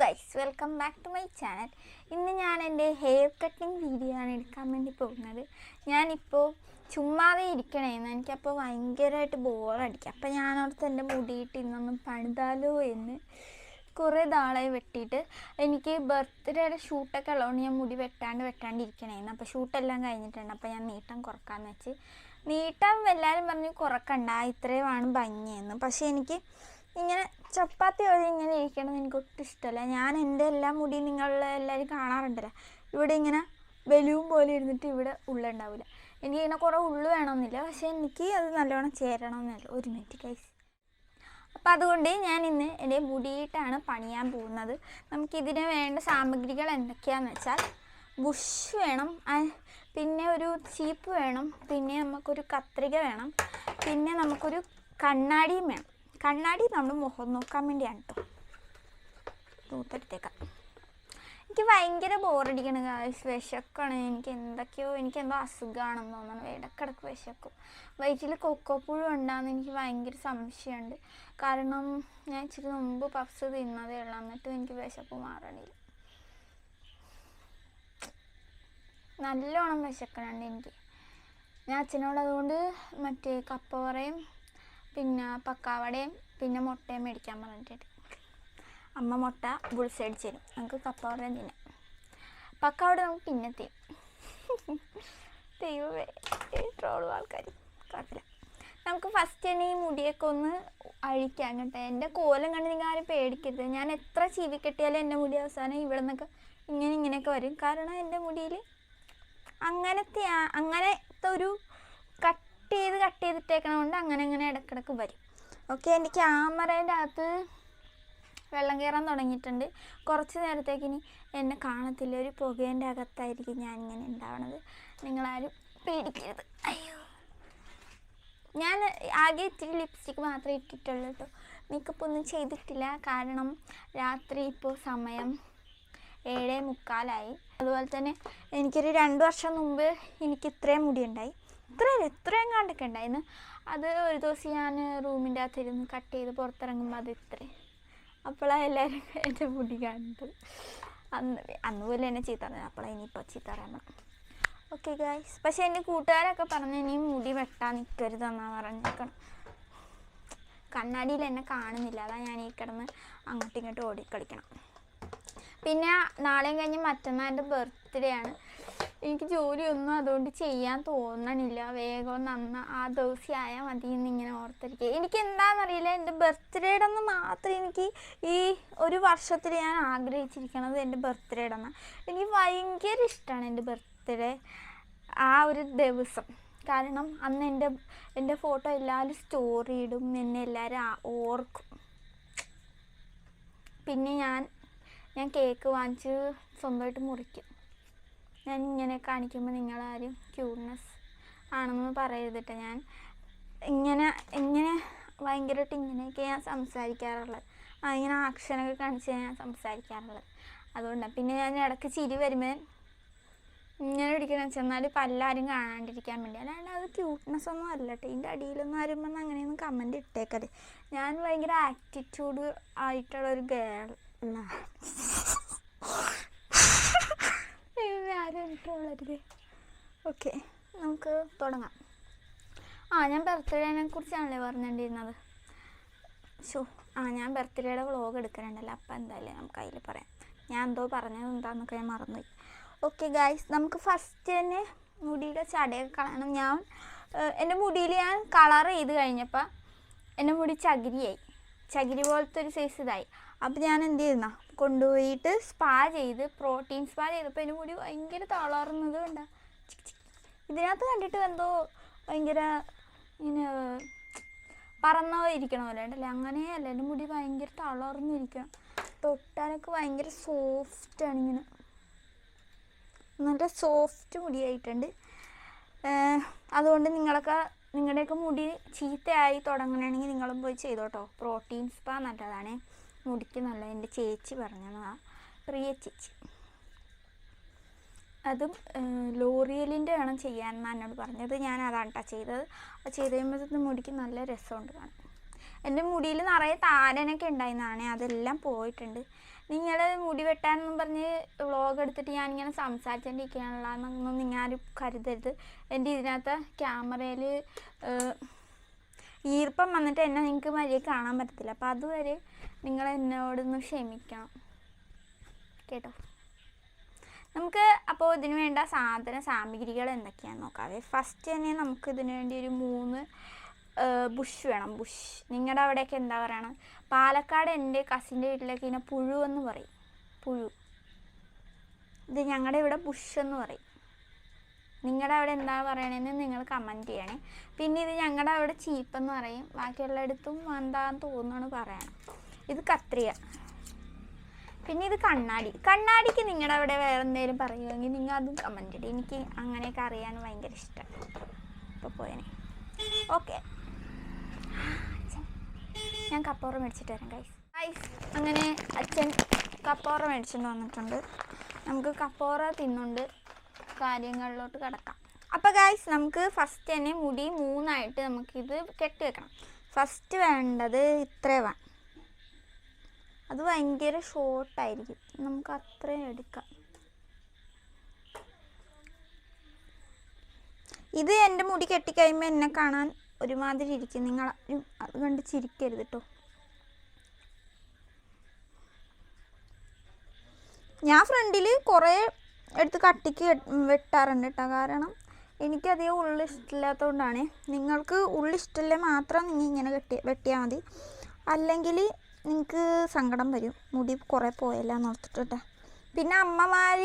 Guys welcome back to my channel ഇന്ന് ഞാൻ എന്റെ ഹെയർ കട്ടിങ് വീഡിയോ ആണ് എടുക്കാൻ വേണ്ടി പോകുന്നത്. ഞാനിപ്പോൾ ചുമ്മാതെ ഇരിക്കണേന്ന് എനിക്കപ്പോൾ ഭയങ്കരമായിട്ട് ബോറടിക്കുക അപ്പം ഞാനോടത്ത് എന്റെ മുടിയിട്ട് ഇന്നൊന്നും പണിതാലോ എന്ന് കുറേ നാളായി വെട്ടിയിട്ട് എനിക്ക് ബർത്ത്ഡേയുടെ ഷൂട്ടൊക്കെ ഉള്ളതുകൊണ്ട് ഞാൻ മുടി വെട്ടാണ്ട് വെട്ടാണ്ട് ഇരിക്കണേന്ന് അപ്പോൾ ഷൂട്ടെല്ലാം കഴിഞ്ഞിട്ടുണ്ട്. അപ്പോൾ ഞാൻ നീട്ടം കുറക്കാമെന്ന് വെച്ച്. നീട്ടം എല്ലാവരും പറഞ്ഞ് കുറക്കണ്ട ഇത്രയുമാണ് ഭംഗിയെന്ന്. പക്ഷേ എനിക്ക് ഇങ്ങനെ ചപ്പാത്തി വഴി ഇങ്ങനെ ഇരിക്കണത് എനിക്ക് ഒട്ടും ഇഷ്ടമല്ല. ഞാൻ എന്റെ എല്ലാ മുടി നിങ്ങൾ എല്ലാവരും കാണാറുണ്ടല്ലോ. ഇവിടെ ഇങ്ങനെ ബലൂൺ പോലെ ഇരുന്നിട്ട് ഇവിടെ ഉള്ളുണ്ടാവില്ല എനിക്കിങ്ങനെ കുറേ ഉള്ളു വേണമെന്നില്ല. പക്ഷേ എനിക്ക് അത് നല്ലോണം ചേരണമെന്നില്ല. ഒരു മിനിറ്റ് കൈസ് അപ്പോൾ അതുകൊണ്ട് ഞാൻ ഇന്ന് എന്റെ മുടിയിട്ടാണ് പണിയാൻ പോകുന്നത്. നമുക്കിതിന് വേണ്ട സാമഗ്രികൾ എന്തൊക്കെയാണെന്ന് വെച്ചാൽ ബുഷ് വേണം പിന്നെ ഒരു ചീപ്പ് വേണം പിന്നെ നമുക്കൊരു കത്രിക വേണം പിന്നെ നമുക്കൊരു കണ്ണാടിയും വേണം. കണ്ണാടി നമ്മൾ മുഖം നോക്കാൻ വേണ്ടിയാണ് കേട്ടോ തൂത്തെടുത്തേക്കാം. എനിക്ക് ഭയങ്കര ബോറടിക്കണ് ഗായ്സ് വിശക്കാണ്. എനിക്ക് എന്തൊക്കെയോ എനിക്ക് എന്തോ അസുഖമാണെന്ന് തോന്നണം ഇടക്കിടക്ക് വിശക്കും. വയറ്റിൽ കൊക്കോപ്പുഴു ഉണ്ടാകുന്ന എനിക്ക് ഭയങ്കര സംശയമുണ്ട്. കാരണം ഞാൻ ഇച്ചിരി മുമ്പ് പഫ്സ് തിന്നതേ ഉള്ളൂ. എന്നിട്ടും എനിക്ക് വിശപ്പ് മാറണില്ല. നല്ലോണം വിശക്കണുണ്ട് എനിക്ക്. ഞാൻ അച്ഛനോട് അതുകൊണ്ട് കപ്പ കപ്പവറയും പിന്നെ പക്കാവടയും പിന്നെ മുട്ടയും മേടിക്കാൻ പറഞ്ഞിട്ട് അമ്മ മുട്ട ബുൾസ് അടിച്ച് തരും. നമുക്ക് കപ്പവറയും തിന്നാം. പക്കാവട നമുക്ക് പിന്നെ തിന്നും. ദൈവമേ ട്രോളും ആൾക്കാർ കുഴപ്പമില്ല. നമുക്ക് ഫസ്റ്റ് തന്നെ ഈ മുടിയൊക്കെ ഒന്ന് അഴിക്കാം കേട്ടോ. എന്റെ കോലം കണ്ട് നിങ്ങൾ ആരും പേടിക്കരുത്. ഞാൻ എത്ര ചീവി കെട്ടിയാലും എന്റെ മുടി അവസാനം ഇവിടെ നിന്നൊക്കെ ഇങ്ങനെ ഇങ്ങനെയൊക്കെ വരും. കാരണം എന്റെ മുടിയിൽ അങ്ങനത്തെ അങ്ങനത്തെ ഒരു കട്ട് ചെയ്ത് കട്ട് ചെയ്തിട്ടേക്കണ കൊണ്ട് അങ്ങനെ അങ്ങനെ ഇടക്കിടക്ക് വരും. ഓക്കെ എന്റെ ക്യാമറേന്റെ അകത്ത് വെള്ളം കയറാൻ തുടങ്ങിയിട്ടുണ്ട്. കുറച്ച് നേരത്തേക്ക് ഇനി എന്നെ കാണത്തില്ല. ഒരു പുകേന്റെ അകത്തായിരിക്കും ഞാനിങ്ങനെ ഉണ്ടാവണത് നിങ്ങളാരും പേടിക്കരുത്. അയ്യോ. ഞാൻ ആകെ ഇത്തിരി ലിപ്സ്റ്റിക് മാത്രമേ ഇട്ടിട്ടുള്ളൂ കേട്ടോ മേക്കപ്പ് ഒന്നും ചെയ്തിട്ടില്ല. കാരണം രാത്രി ഇപ്പോൾ സമയം ഏഴേ മുക്കാലായി. അതുപോലെ തന്നെ എനിക്കൊരു രണ്ട് വർഷം മുമ്പ് എനിക്ക് ഇത്രയും മുടി ഉണ്ടായി ഇത്രയും കണ്ടൊക്കെ ഉണ്ടായിരുന്നു അത് ഒരു ദിവസം ഞാൻ റൂമിന്റെ അകത്തിരുന്ന് കട്ട് ചെയ്ത് പുറത്തിറങ്ങുമ്പോൾ അത് ഇത്രയും. അപ്പോഴാണ് എല്ലാവരും എന്റെ മുടി കാണുന്നത് അന്ന് അന്ന് പോലെ എന്നെ ചീത്ത പറഞ്ഞത്. അപ്പോഴാണ് ഇനിയിപ്പോൾ ചീത്ത പറഞ്ഞു ഓക്കെ ഗായ്സ് പക്ഷേ എന്റെ കൂട്ടുകാരൊക്കെ പറഞ്ഞു ഇനി മുടി വെട്ടാൻ നിൽക്കരുതെന്നാണ് പറഞ്ഞേക്കണം. കണ്ണാടിയിൽ എന്നെ കാണുന്നില്ല. അതാ ഞാൻ ഈ കിടന്ന് അങ്ങോട്ടും ഇങ്ങോട്ടും ഓടിക്കളിക്കണം. പിന്നെ നാളെയും കഴിഞ്ഞ് മറ്റന്നാളിന്റെ ബർത്ത്ഡേ ആണ്. എനിക്ക് ജോലിയൊന്നും അതുകൊണ്ട് ചെയ്യാൻ തോന്നണില്ല. വേഗം നന്ന ആ ദിവസം ആയാൽ മതി എന്നിങ്ങനെ ഓർത്തിരിക്കുക എനിക്ക് എന്താണെന്നറിയില്ല എന്റെ ബർത്ത്ഡേയുടെ അന്ന് മാത്രം എനിക്ക് ഈ ഒരു വർഷത്തിൽ ഞാൻ ആഗ്രഹിച്ചിരിക്കണത് എന്റെ ബർത്ത്ഡേയുടെ അന്ന് എനിക്ക് ഭയങ്കര ഇഷ്ടമാണ് എന്റെ ബർത്ത്ഡേ ആ ഒരു ദിവസം. കാരണം അന്ന് എന്റെ എന്റെ ഫോട്ടോ എല്ലാവരും സ്റ്റോറി ഇടും എന്നെ എല്ലാവരും ഓർക്കും. പിന്നെ ഞാൻ ഞാൻ കേക്ക് വാങ്ങിച്ച് സ്വന്തമായിട്ട് മുറിക്കും. ഞാൻ ഇങ്ങനെ കാണിക്കുമ്പോൾ നിങ്ങളാരും ക്യൂട്ട്നെസ് ആണെന്ന് പറയരുതിട്ട് ഞാൻ. ഇങ്ങനെ ഇങ്ങനെ ഭയങ്കരമായിട്ട് ഇങ്ങനെയൊക്കെ ഞാൻ സംസാരിക്കാറുള്ളത്. ഇങ്ങനെ ആക്ഷനൊക്കെ കാണിച്ച് ഞാൻ സംസാരിക്കാറുള്ളത്. അതുകൊണ്ടാണ് പിന്നെ ഞാൻ ഇടയ്ക്ക് ചിരി വരുമ്പോൾ ഇങ്ങനെ ഇടിക്കണം ചെന്നാൽ പല്ലാരും കാണാണ്ടിരിക്കാൻ വേണ്ടി. അല്ലാണ്ട് അത് ക്യൂട്ട്നെസ് ഒന്നും അല്ല കേട്ടോ ഇതിന്റെ അടിയിലൊന്നും ആരും അങ്ങനെയൊന്നും കമന്റ് ഇട്ടേക്കത് ഞാൻ ഭയങ്കര ആറ്റിറ്റ്യൂഡ് ആയിട്ടുള്ള ഒരു ഗേൾ ആരും ഇട്ടുള്ളരുത് ഓക്കെ നമുക്ക് തുടങ്ങാം. ആ ഞാൻ ബർത്ത്ഡേനെ കുറിച്ചാണല്ലേ പറഞ്ഞിട്ടുണ്ടിരുന്നത് ഷോ ആ ഞാൻ ബർത്ത്ഡേയുടെ വ്ളോഗ് എടുക്കുന്നുണ്ടല്ലോ അപ്പം എന്തായാലും നമുക്ക് അതിൽ പറയാം. ഞാൻ എന്തോ പറഞ്ഞത് എന്താണെന്നൊക്കെ ഞാൻ മറന്നുപോയി. ഓക്കെ ഗായ്സ് നമുക്ക് ഫസ്റ്റ് തന്നെ മുടിയുടെ ചടയൊക്കെ കളയണം. ഞാൻ എന്റെ മുടിയിൽ ഞാൻ കളർ ചെയ്ത് കഴിഞ്ഞപ്പോൾ എന്റെ മുടി ചകിരിയായി. ചകിരി പോലത്തെ ഒരു സൈസ് ഇതായി. അപ്പോൾ ഞാൻ എന്ത് ചെയ്യുന്ന കൊണ്ടുപോയിട്ട് സ്പാ ചെയ്ത് പ്രോട്ടീൻ സ്പാ ചെയ്തപ്പോൾ എന്റെ മുടി ഭയങ്കര തളർന്നത് കൊണ്ടാ. ഇതിനകത്ത് കണ്ടിട്ട് എന്തോ ഭയങ്കര ഇങ്ങനെ പറന്ന ഇരിക്കണ പോലെ ഉണ്ടല്ലേ അങ്ങനെയല്ല. എന്റെ മുടി ഭയങ്കര തളർന്നിരിക്കണം. തൊട്ടാനൊക്കെ ഭയങ്കര സോഫ്റ്റാണ് ഇങ്ങനെ. നല്ല സോഫ്റ്റ് മുടിയായിട്ടുണ്ട്. അതുകൊണ്ട് നിങ്ങളൊക്കെ നിങ്ങളുടെയൊക്കെ മുടി ചീത്തയായി തുടങ്ങണമെങ്കിൽ നിങ്ങളും പോയി ചെയ്തോട്ടോ. പ്രോട്ടീൻ സ്പാ നല്ലതാണ്. മുടിക്ക് നല്ല എന്റെ ചേച്ചി പറഞ്ഞതാണ് പ്രിയ ചേച്ചി. അതും ലോറിയലിന്റെ വേണം ചെയ്യാൻ എന്നോട് പറഞ്ഞത്. ഞാൻ അതാണ് കേട്ടോ ചെയ്തത്. അത് ചെയ്ത് കഴിയുമ്പോഴത്തേക്കും മുടിക്ക് നല്ല രസമുണ്ട് കാണാൻ. എന്റെ മുടിയിൽ നിറയെ താരനൊക്കെ ഉണ്ടായിരുന്നാണേ അതെല്ലാം പോയിട്ടുണ്ട്. നിങ്ങൾ മുടി വെട്ടാനെന്നും പറഞ്ഞ് വ്ളോഗ് എടുത്തിട്ട് ഞാനിങ്ങനെ എന്നൊന്നും നിങ്ങൾ ആരും കരുതരുത്. എന്റെ ഇതിനകത്ത് ക്യാമറയിൽ ഈർപ്പം വന്നിട്ട് എന്നെ നിങ്ങൾക്ക് മര്യാദ കാണാൻ പറ്റത്തില്ല. അപ്പം അതുവരെ നിങ്ങൾ എന്നോടൊന്ന് ക്ഷമിക്കണം. കേട്ടോ? നമുക്ക് അപ്പോൾ ഇതിന് വേണ്ട സാധന സാമഗ്രികൾ എന്തൊക്കെയാണെന്ന് നോക്കാവേ. ഫസ്റ്റ് തന്നെ നമുക്ക് ഇതിന് വേണ്ടി ഒരു മൂന്ന് ബുഷ് വേണം. ബുഷ് നിങ്ങളുടെ അവിടെയൊക്കെ എന്താ പറയണം? പാലക്കാട് എന്റെ കസിന്റെ വീട്ടിലേക്ക് ഇതിനെ പുഴു എന്ന് പറയും. പുഴു. ഇത് ഞങ്ങളുടെ ഇവിടെ ബുഷ് എന്ന് പറയും. നിങ്ങളുടെ അവിടെ എന്താ പറയണതെന്ന് നിങ്ങൾ കമന്റ് ചെയ്യണേ. പിന്നെ ഇത് ഞങ്ങളുടെ അവിടെ ചീപ്പ് എന്ന് പറയും. ബാക്കിയുള്ളിടത്തും എന്താന്ന് തോന്നുന്നു പറയണം ഇത് കത്രിക. പിന്നെ ഇത് കണ്ണാടി. കണ്ണാടിക്ക് നിങ്ങളുടെ അവിടെ വേറെ എന്തെങ്കിലും പറയുമെങ്കിൽ നിങ്ങൾ അതും കമന്റ് ഇടും. എനിക്ക് അങ്ങനെയൊക്കെ അറിയാൻ ഭയങ്കര ഇഷ്ടമാണ് ഇപ്പോൾ പോയനെ. ഓക്കെ. ഞാൻ കപ്പോറ മേടിച്ചിട്ട് വരാം ഗൈസ് ഗൈസ് അങ്ങനെ അച്ഛൻ കപ്പോറ മേടിച്ചിട്ട് വന്നിട്ടുണ്ട്. നമുക്ക് കപ്പോറ തിന്നുകൊണ്ട് കാര്യങ്ങളിലോട്ട് കിടക്കാം. അപ്പോൾ ഗായ്സ് നമുക്ക് ഫസ്റ്റ് തന്നെ മുടി മൂന്നായിട്ട് നമുക്കിത് കെട്ടി വെക്കണം. ഫസ്റ്റ് വേണ്ടത് ഇത്രേ വേണം അത് ഭയങ്കര ഷോർട്ടായിരിക്കും നമുക്ക് അത്രയും എടുക്കാം. ഇത് എന്റെ മുടി കെട്ടിക്കഴിയുമ്പോൾ എന്നെ കാണാൻ ഒരുമാതിരി ഇരിക്കും. നിങ്ങൾ അത് കണ്ട് ചിരിക്കരുത് കേട്ടോ ഞാൻ ഫ്രണ്ടിൽ കുറേ എടുത്ത് കട്ടിക്ക് കെട്ട്- വെട്ടാറുണ്ട് കേട്ടോ കാരണം എനിക്കധികം ഉള്ളി ഇഷ്ടമില്ലാത്തതുകൊണ്ടാണ് നിങ്ങൾക്ക് ഉള്ളി ഇഷ്ടമില്ല മാത്രം നിങ്ങൾ ഇങ്ങനെ കെട്ടി വെട്ടിയാൽ മതി. അല്ലെങ്കിൽ നിങ്ങൾക്ക് സങ്കടം വരും. മുടി കുറേ പോയല്ലാന്ന് ഓർത്തിട്ട് പിന്നെ അമ്മമാർ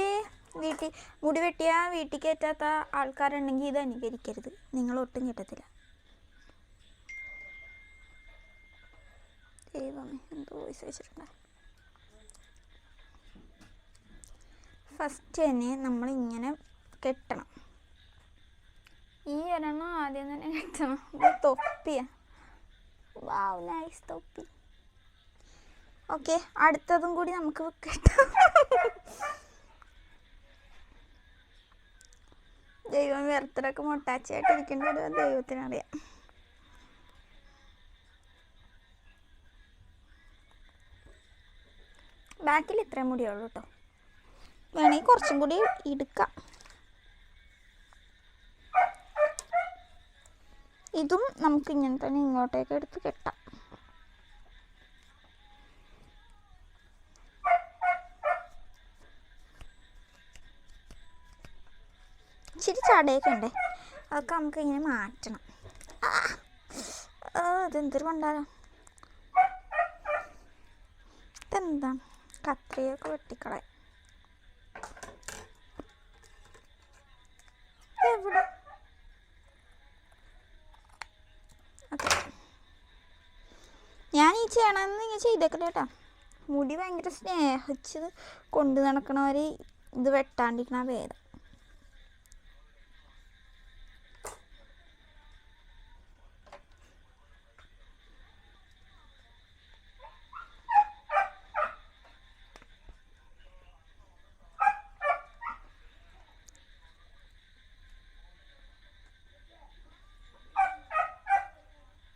വീട്ടിൽ മുടി വെട്ടിയാൽ വീട്ടിൽ കയറ്റാത്ത ആൾക്കാരുണ്ടെങ്കിൽ ഇത് അനുകരിക്കരുത്. നിങ്ങൾ ഒട്ടും കിട്ടത്തില്ല. ദൈവമേ എന്തോ വോയിസ് ഫസ്റ്റ് തന്നെ നമ്മൾ ഇങ്ങനെ കെട്ടണം. ഈ ഒരെണ്ണം ആദ്യം തന്നെ കെട്ടണം. തൊപ്പിയാ. വാവ് നൈസ് തൊപ്പി. ഓക്കെ അടുത്തതും കൂടി നമുക്ക് കെട്ടാം. ദൈവം വെറുത്തരൊക്കെ മൊട്ടാച്ചിയായിട്ട് ഇരിക്കേണ്ടത് ദൈവത്തിനറിയാം. ബാക്കിൽ ഇത്രയും മുടിയുള്ളൂ കേട്ടോ വേണമെങ്കിൽ കുറച്ചും കൂടി എടുക്കാം. ഇതും നമുക്ക് ഇങ്ങനെ തന്നെ ഇങ്ങോട്ടേക്ക് എടുത്ത് കെട്ടാം. ഇച്ചിരി ചടയൊക്കെ ഉണ്ട്? അതൊക്കെ നമുക്ക് ഇങ്ങനെ മാറ്റണം. ഇതെന്തൊരു കൊണ്ടാലോ ഇതെന്താ കത്രിയൊക്കെ വെട്ടിക്കളയാം എവിടെ ഓക്കെ ഞാൻ ഈ ഇങ്ങനെ ചെയ്തേക്കട്ടെ കേട്ടോ. മുടി ഭയങ്കര സ്നേഹിച്ച് കൊണ്ട് നടക്കണവർ ഇത് വെട്ടാണ്ടിരിക്കണ ഭേദം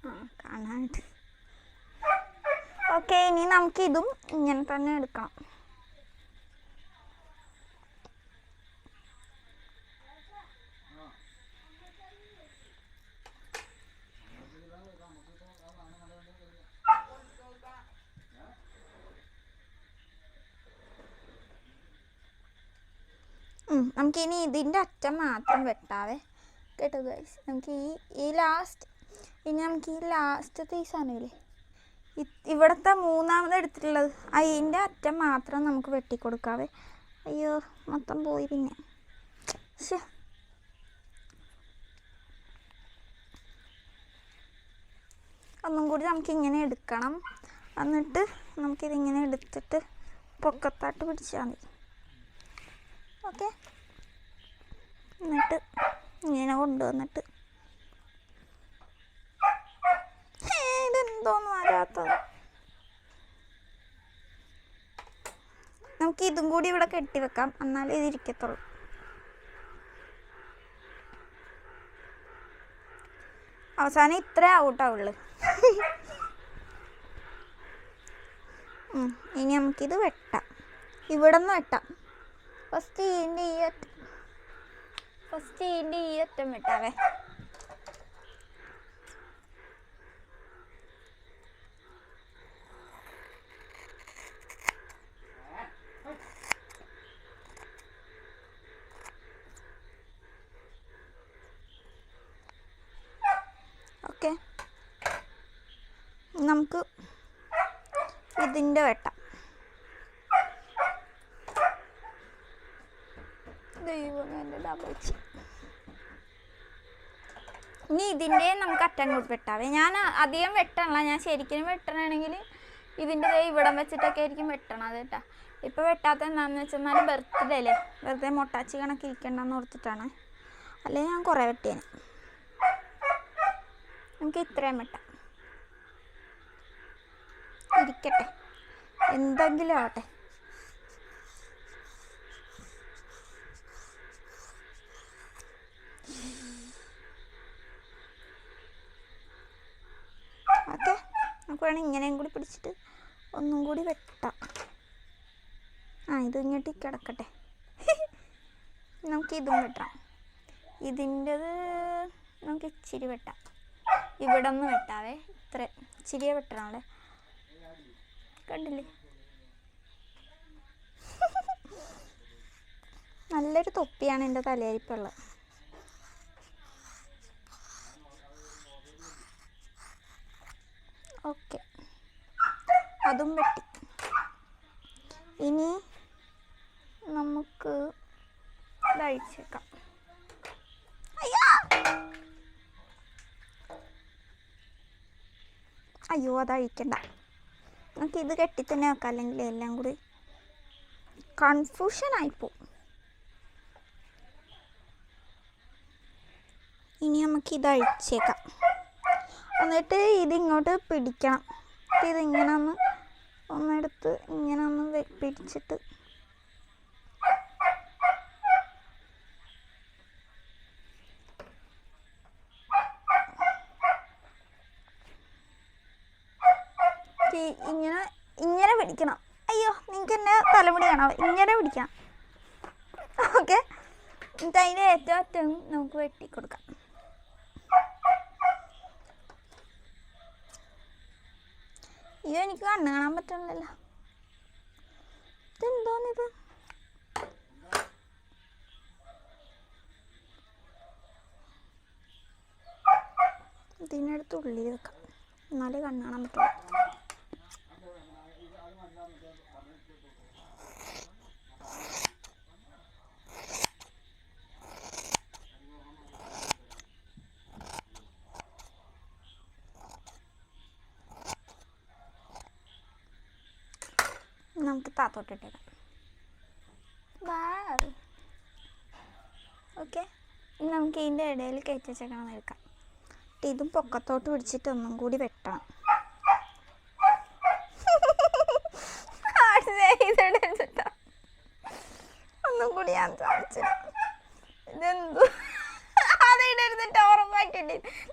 ആ കാണാനായിട്ട് ഓക്കെ ഇനി നമുക്ക് ഇതും ഇങ്ങനെ തന്നെ എടുക്കണം. നമുക്കിനി ഇതിന്റെ അറ്റം മാത്രം വെട്ടാവേ. കേട്ടോ ഗൈസ് നമുക്ക് ഈ ഈ ലാസ്റ്റ് ഇനി നമുക്ക് ഈ ലാസ്റ്റത്തെ ഈ ഇവിടുത്തെ മൂന്നാമത് എടുത്തിട്ടുള്ളത്. അതിന്റെ അറ്റം മാത്രം നമുക്ക് വെട്ടിക്കൊടുക്കാവേ. അയ്യോ മൊത്തം പോയി പിന്നെ. ഒന്നും കൂടി നമുക്ക് ഇങ്ങനെ എടുക്കണം. എന്നിട്ട് നമുക്കിതിങ്ങനെ എടുത്തിട്ട് പൊക്കത്താട്ട് പിടിച്ചാൽ മതി. ഓക്കെ? എന്നിട്ട് ഇങ്ങനെ കൊണ്ടുവന്നിട്ട് ഇതെന്തോന്ന് വരാത്തത് നമുക്ക് ഇതും കൂടി ഇവിടെ കെട്ടി വെക്കാം. എന്നാലേ ഇത് ഇരിക്കത്തുള്ളൂ. അവസാനം ഇത്ര ഔട്ടാവുള്ളു. ഇനി നമുക്കിത് വെട്ടാം. ഇവിടെ നിന്ന് വെട്ടാം. ഫസ്റ്റ് ഇതിന്റെ ഈ ഫസ്റ്റ് ഇതിന്റെ ഈ അറ്റം വെട്ടാവേ ഓക്കെ നമുക്ക് ഇതിന്റെ വെട്ടം. ദൈവം എന്റെ ഡബിൾ ഇനി ഇതിന്റെ നമുക്ക് അറ്റം വെട്ടാവേ. ഞാൻ അധികം വെട്ടണല്ല. ഞാൻ ശരിക്കും വെട്ടണമെങ്കിൽ ഇതിന്റെ ഇവിടം വെച്ചിട്ടൊക്കെ ആയിരിക്കും വെട്ടണത് കേട്ടോ. ഇപ്പോൾ വെട്ടാത്ത എന്താണെന്ന് വെച്ചാൽ ബർത്ത്ഡേ അല്ലേ വെറുതെ മൊട്ടാച്ചി കണക്ക് ഇരിക്കണ്ടെന്ന് ഓർത്തിട്ടാണ്. അല്ലെങ്കിൽ ഞാൻ കുറേ വെട്ടിയേനെ. നമുക്ക് ഇത്രയും വെട്ടാം. ഇരിക്കട്ടെ. എന്തെങ്കിലും ആവട്ടെ. ഓക്കെ നമുക്ക് വേണമെങ്കിൽ ഇങ്ങനെയും കൂടി പിടിച്ചിട്ട് ഒന്നും കൂടി വെട്ടാം. ആ ഇത് ഇങ്ങോട്ട് കിടക്കട്ടെ. നമുക്ക് ഇതും വെട്ടാം. ഇതിന്റെത് നമുക്ക് ഇച്ചിരി വെട്ടാം. ഇവിടെ നിന്ന് വെട്ടാവേ. ഇത്ര. ഇച്ചിരിയെ വെട്ടണം കണ്ടില്ലേ? നല്ലൊരു തൊപ്പിയാണ് എന്റെ തലയിരിപ്പുള്ളത്. ഓക്കെ. അതും വെട്ടി. ഇനി നമുക്ക് ഇതഴിച്ചേക്കാം. അയ്യോ! അത് അഴിക്കണ്ട നമുക്ക് ഇത് കെട്ടി തന്നെ വെക്കാം അല്ലെങ്കിൽ എല്ലാം കൂടി കൺഫ്യൂഷൻ ആയിപ്പോവും ഇനി നമുക്ക് ഇത് അഴിച്ചേക്കാം എന്നിട്ട് ഇതിങ്ങോട്ട് പിടിക്കണം. ഇതിങ്ങനെ ഒന്ന് ഒന്നെടുത്ത് ഇങ്ങനെ ഒന്ന് പിടിച്ചിട്ട്. ഇങ്ങനെ ഇങ്ങനെ പിടിക്കണം. അയ്യോ നിങ്ങൾക്ക് എന്നെ തലമുടി കാണാം ഇങ്ങനെ പിടിക്കാം ഓക്കെ. എന്നിട്ട് അതിന്റെ ഏറ്റവും അറ്റം നമുക്ക് വെട്ടി കൊടുക്കാം അയ്യോ എനിക്ക് കണ്ണ് കാണാൻ പറ്റണില്ലല്ലോ. ഇതെന്തോന്നിത്? ഇതിനടുത്ത് ഉള്ളിൽ വെക്കാം. എന്നാലേ കണ്ണ് കാണാൻ പറ്റുള്ളൂ. നമുക്ക് താത്തോട്ടിട്ടേക്കാം ഓക്കെ. നമുക്ക് ഇതിന്റെ ഇടയിൽ കയറ്റി വെച്ചേക്കണം എടുക്കാം ഇതും പൊക്കത്തോട്ട് പിടിച്ചിട്ട് ഒന്നും കൂടി വെട്ടണം. ഒന്നും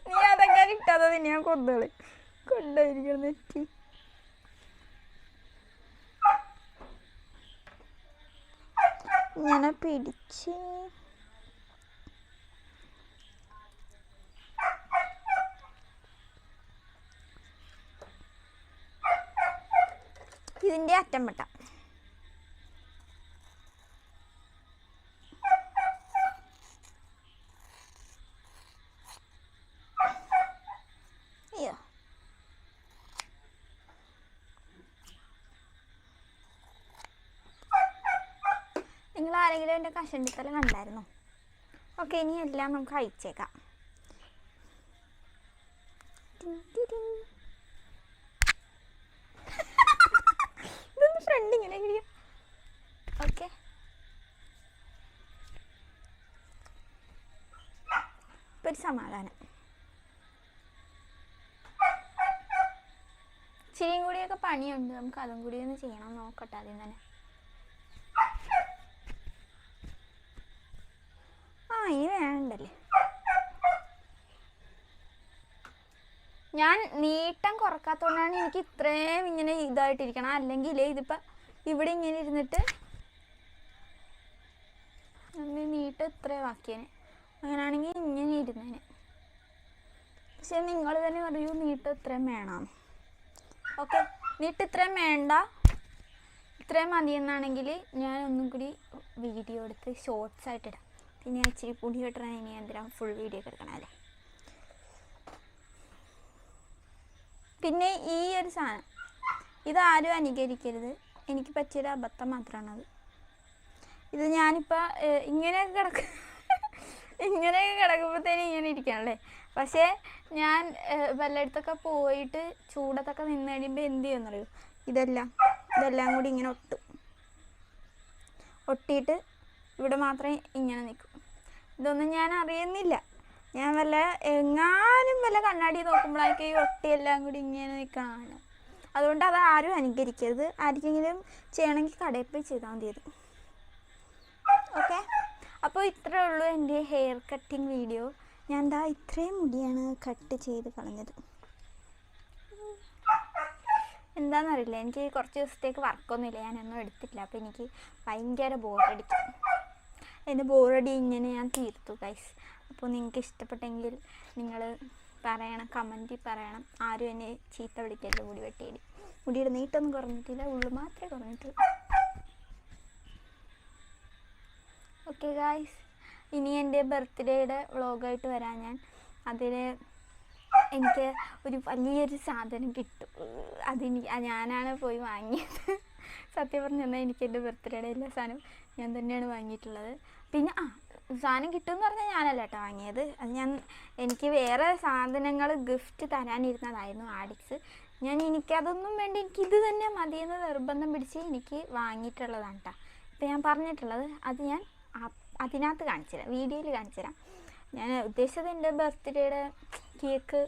നീ അതൊക്കെ ഇട്ടാതെ? ഞാൻ കൊന്നുകളി കൊണ്ടായിരിക്കണം നെറ്റി. ഇങ്ങനെ പിടിച്ച്. ഇതിന്റെ അറ്റം വെട്ടാം അയ്യോ നിങ്ങൾ ആരെങ്കിലും എന്റെ കഷണ്ടിത്തല കണ്ടായിരുന്നു? ഓക്കെ ഇനി എല്ലാം നമുക്ക് അയച്ചേക്കാം. ഇതൊന്ന് ഫ്രണ്ട് ഇങ്ങനെ ഓക്കെ. ഇപ്പൊ ഒരു സമാധാനം. ഇച്ചിരിയും കൂടിയൊക്കെ പണിയുണ്ട്. നമുക്ക് അതും കൂടി ഒന്ന് ചെയ്യണം നോക്കട്ടെ ആദ്യം തന്നെ. ആ വേണ്ടല്ലേ ഞാൻ നീട്ടം കുറക്കാത്തതുകൊണ്ടാണ് എനിക്ക് ഇത്രയും ഇങ്ങനെ ഇതായിട്ടിരിക്കണം. അല്ലെങ്കിൽ ഇതിപ്പോൾ ഇവിടെ ഇങ്ങനെ ഇരുന്നിട്ട് നീട്ട് ഇത്രയും ആക്കിയേനെ. അങ്ങനെയാണെങ്കിൽ ഇങ്ങനെ ഇരുന്നേനെ. പക്ഷെ നിങ്ങൾ തന്നെ പറയൂ നീട്ടം ഇത്രയും വേണം. ഓക്കെ നീട്ട് ഇത്രയും വേണ്ട. ഇത്രയും മതി എന്നാണെങ്കിൽ ഞാൻ ഒന്നും കൂടി വീഡിയോ എടുത്ത് ഷോർട്സ് ആയിട്ട് ഇടാം. പിന്നെ ഇച്ചിരി പൊടി കെട്ടണം ഇനി എന്തിനാ ഫുൾ വീഡിയോ ഒക്കെ അല്ലേ? പിന്നെ ഈ ഒരു സാധനം ഇതാരും അനുകരിക്കരുത്. എനിക്ക് പറ്റിയൊരു അബദ്ധം മാത്രമാണത് ഇത് ഞാനിപ്പോൾ ഇങ്ങനെയൊക്കെ കിടക്ക ഇങ്ങനെയൊക്കെ കിടക്കുമ്പോഴത്തേനും ഇങ്ങനെ ഇരിക്കണല്ലേ പക്ഷേ ഞാൻ വല്ലയിടത്തൊക്കെ പോയിട്ട് ചൂടത്തൊക്കെ നിന്ന് കഴിയുമ്പോൾ എന്ത് ചെയ്യുമെന്നറിയോ? ഇതെല്ലാം ഇതെല്ലാം കൂടി ഇങ്ങനെ ഒട്ടും. ഒട്ടിയിട്ട് ഇവിടെ മാത്രമേ ഇങ്ങനെ നിൽക്കും. ഇതൊന്നും ഞാൻ അറിയുന്നില്ല. ഞാൻ വല്ല എങ്ങാനും വല്ല കണ്ണാടി നോക്കുമ്പോഴേക്ക് ഈ ഒട്ടിയെല്ലാം കൂടി ഇങ്ങനെ നിൽക്കണമാണ് അതുകൊണ്ട് അത് ആരും അനുകരിക്കരുത്. ആർക്കെങ്കിലും ചെയ്യണമെങ്കിൽ കടയിൽ പോയി ചെയ്താൽ മതി ഓക്കെ? അപ്പോൾ ഇത്രേ ഉള്ളൂ എന്റെ ഹെയർ കട്ടിങ് വീഡിയോ. ഞാൻ ദാ ഇത്രയും മുടിയാണ് കട്ട് ചെയ്ത് കളഞ്ഞത്. എന്താണെന്നറിയില്ല. എനിക്ക് കുറച്ച് ദിവസത്തേക്ക് വർക്കൊന്നുമില്ല ഞാനൊന്നും എടുത്തില്ല അപ്പോൾ എനിക്ക് ഭയങ്കര ബോറടിക്കും എന്റെ ബോറടി ഇങ്ങനെ ഞാൻ തീർത്തു ഗൈസ് അപ്പോൾ നിങ്ങൾക്ക് ഇഷ്ടപ്പെട്ടെങ്കിൽ നിങ്ങൾ പറയണം കമന്റിൽ പറയണം. ആരും എന്നെ ചീത്ത വിളിക്കരുത് മുടി വെട്ടിയടി. മുടിയുടെ നീട്ടൊന്നും കുറഞ്ഞിട്ടില്ല ഉള്ളു മാത്രമേ കുറഞ്ഞിട്ടുള്ളൂ. ഓക്കെ ഗായ്സ് ഇനി എന്റെ ബർത്ത്ഡേയുടെ വ്ളോഗായിട്ട് വരാൻ ഞാൻ. അതിൽ എനിക്ക് ഒരു വലിയൊരു സാധനം കിട്ടും. അതിന് ഞാനാണ് പോയി വാങ്ങിയത്. സത്യം പറഞ്ഞു തന്നാൽ എനിക്ക് എന്റെ ബർത്ത്ഡേയുടെ എല്ലാ സാധനവും ഞാൻ തന്നെയാണ് വാങ്ങിയിട്ടുള്ളത്. പിന്നെ ആ സാധനം കിട്ടുമെന്ന് പറഞ്ഞാൽ ഞാനല്ല കേട്ടോ വാങ്ങിയത്. അത് ഞാൻ എനിക്ക് വേറെ സാധനങ്ങൾ ഗിഫ്റ്റ് തരാനിരുന്നതായിരുന്നു ആഡിക്സ്. ഞാൻ എനിക്കതൊന്നും വേണ്ട എനിക്ക് ഇത് തന്നെ മതിയെന്ന് നിർബന്ധം പിടിച്ച് എനിക്ക് വാങ്ങിയിട്ടുള്ളതാണ് കേട്ടോ ഇപ്പം ഞാൻ പറഞ്ഞിട്ടുള്ളത് അത് ഞാൻ അതിനകത്ത് കാണിച്ചുതരാം വീഡിയോയിൽ കാണിച്ചു തരാം. ഞാൻ ഉദ്ദേശിച്ചത് എന്റെ ബർത്ത്ഡേയുടെ കേക്ക്.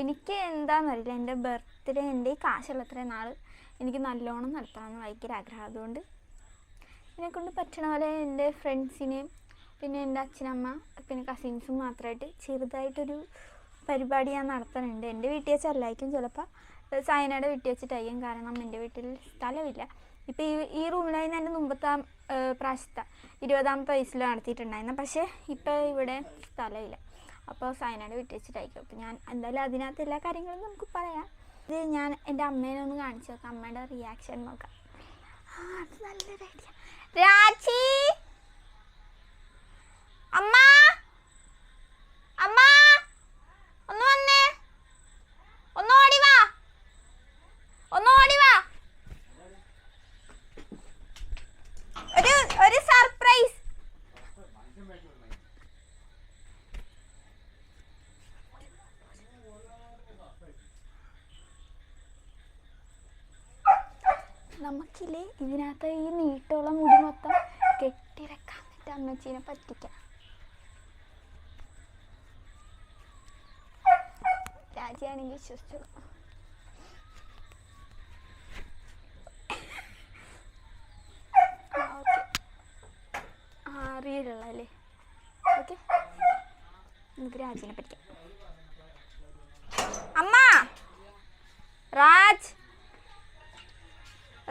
എനിക്ക് എന്താണെന്നറിയില്ല എന്റെ ബർത്ത്ഡേ എന്റെ ഈ നാൾ എനിക്ക് നല്ലോണം നടത്തണമെന്ന് ഭയങ്കര ആഗ്രഹം. അതുകൊണ്ട് എന്നെക്കൊണ്ട് പറ്റണ പോലെ എന്റെ ഫ്രണ്ട്സിനെയും പിന്നെ എന്റെ അച്ഛനമ്മ പിന്നെ കസിൻസും മാത്രമായിട്ട് ചെറുതായിട്ടൊരു പരിപാടി ഞാൻ നടത്തുന്നുണ്ട് എന്റെ വീട്ടിൽ വെച്ചല്ലായിരിക്കും ചിലപ്പോൾ സായനയുടെ വീട്ടിൽ വെച്ചിട്ടായിരിക്കും. കാരണം എന്റെ വീട്ടിൽ സ്ഥലമില്ല. ഇപ്പോൾ ഈ ഈ റൂമിലായിരുന്നു എന്റെ മുമ്പത്തെ പ്രാവശ്യത്തെ ഇരുപതാമത്തെ വയസ്സിൽ നടത്തിയിട്ടുണ്ടായിരുന്നു. പക്ഷേ ഇപ്പോൾ ഇവിടെ സ്ഥലമില്ല. അപ്പോൾ സായനയുടെ വീട്ടിൽ വെച്ചിട്ടായിരിക്കും. അപ്പോൾ ഞാൻ എന്തായാലും അതിനകത്ത് എല്ലാ കാര്യങ്ങളും നമുക്ക് പറയാം. ഇത് ഞാൻ എന്റെ അമ്മേനെ ഒന്ന് കാണിച്ചു നോക്കാം. അമ്മയുടെ റിയാക്ഷൻ നോക്കാം. ആ അത് നല്ലൊരു ഐഡിയ രാജി അമ്മ അമ്മ ഒന്ന് വന്നേ ഒന്ന് ഓടി വാ ഒന്ന് ഓടി വാ ഒരു ഒരു സർപ്രൈസ് നമുക്കില്ലേ ഇതിനകത്ത് ഈ നീട്ടുള്ള മുടി മൊത്തം കെട്ടിടക്കാൻ പറ്റും അമ്മച്ചീനെ പറ്റിക്കാം. രാജിയാണെങ്കിൽ വിശ്വസിച്ചു ആ അല്ലേ ഓക്കെ. നമുക്ക് രാജിനെ പറ്റിക്കാം. അമ്മ! രാജ്!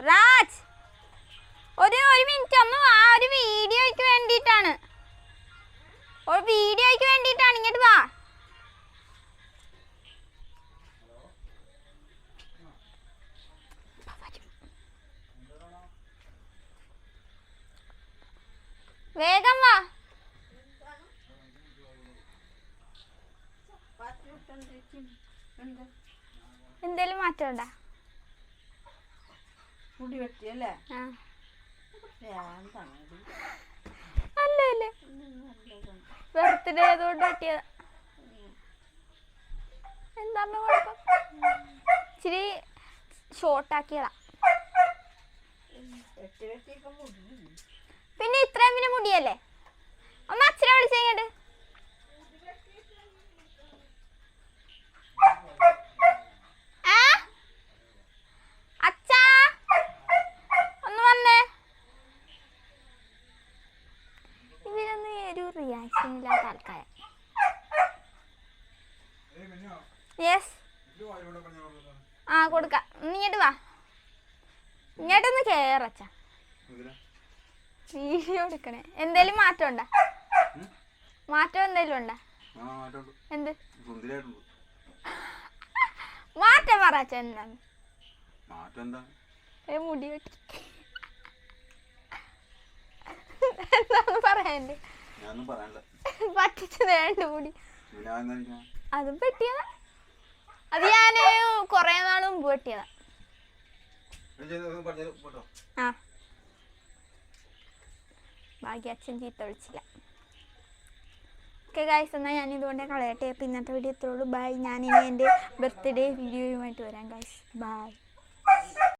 രാജ് ഒരു ഒരു മിനിറ്റ് ഒന്ന് വാ ഒരു വീഡിയോയ്ക്ക് വേണ്ടിയിട്ടാണ്. ഒരു വീഡിയോയ്ക്ക് വേണ്ടിയിട്ടാണ് ഇങ്ങോട്ട് വാ. വേഗം വാ. എന്തേലും മാറ്റണ്ട ഉണ്ടാ? മുടി വെട്ടിയല്ലേ. അല്ല? അല്ലേ ബർത്ത്ഡേ ആയതുകൊണ്ട് പറ്റിയതാ എന്താണ് കുഴപ്പം? ഇച്ചിരി ഷോർട്ടാക്കിയതാ പിന്നെ ഇത്രയും പിന്നെ മുടിയല്ലേ? ഒന്ന് അച്ഛനെ വിളിച്ചേങ്ങട്ട് ആ അച്ഛാ ഒന്ന് വന്നേ ഇവരൊന്നും ഒരു റിയാക്ഷൻ ഇല്ലാത്ത ആൾക്കാരാ യെസ് എന്തിനാ എടുക്കണേ എന്തേലും മാറ്റം ഉണ്ടാ? മാറ്റം എന്തേലും ഉണ്ടോ? എന്ത്? മാറ്റം പറച്ച എന്താണ് മുടി വെട്ടി. എന്താണ് പറയാനില്ല പറ്റിച്ചത് വേണ്ട മുടി. അതും ഞാൻ കൊറേ നാൾ മുമ്പ് ആ. ഭാഗ്യ അച്ഛൻ ചീത്ത വിളിച്ചില്ല. ഓക്കെ ഗായ്സ് എന്നാൽ ഞാൻ ഇതുകൊണ്ട് കളയട്ടെ. അപ്പോൾ ഇന്നത്തെ വീഡിയോ ഇത്രയുള്ളൂ ബൈ ഞാനിനി എന്റെ ബർത്ത്ഡേ വീഡിയോയുമായിട്ട് വരാം ഗായ്സ് ബൈ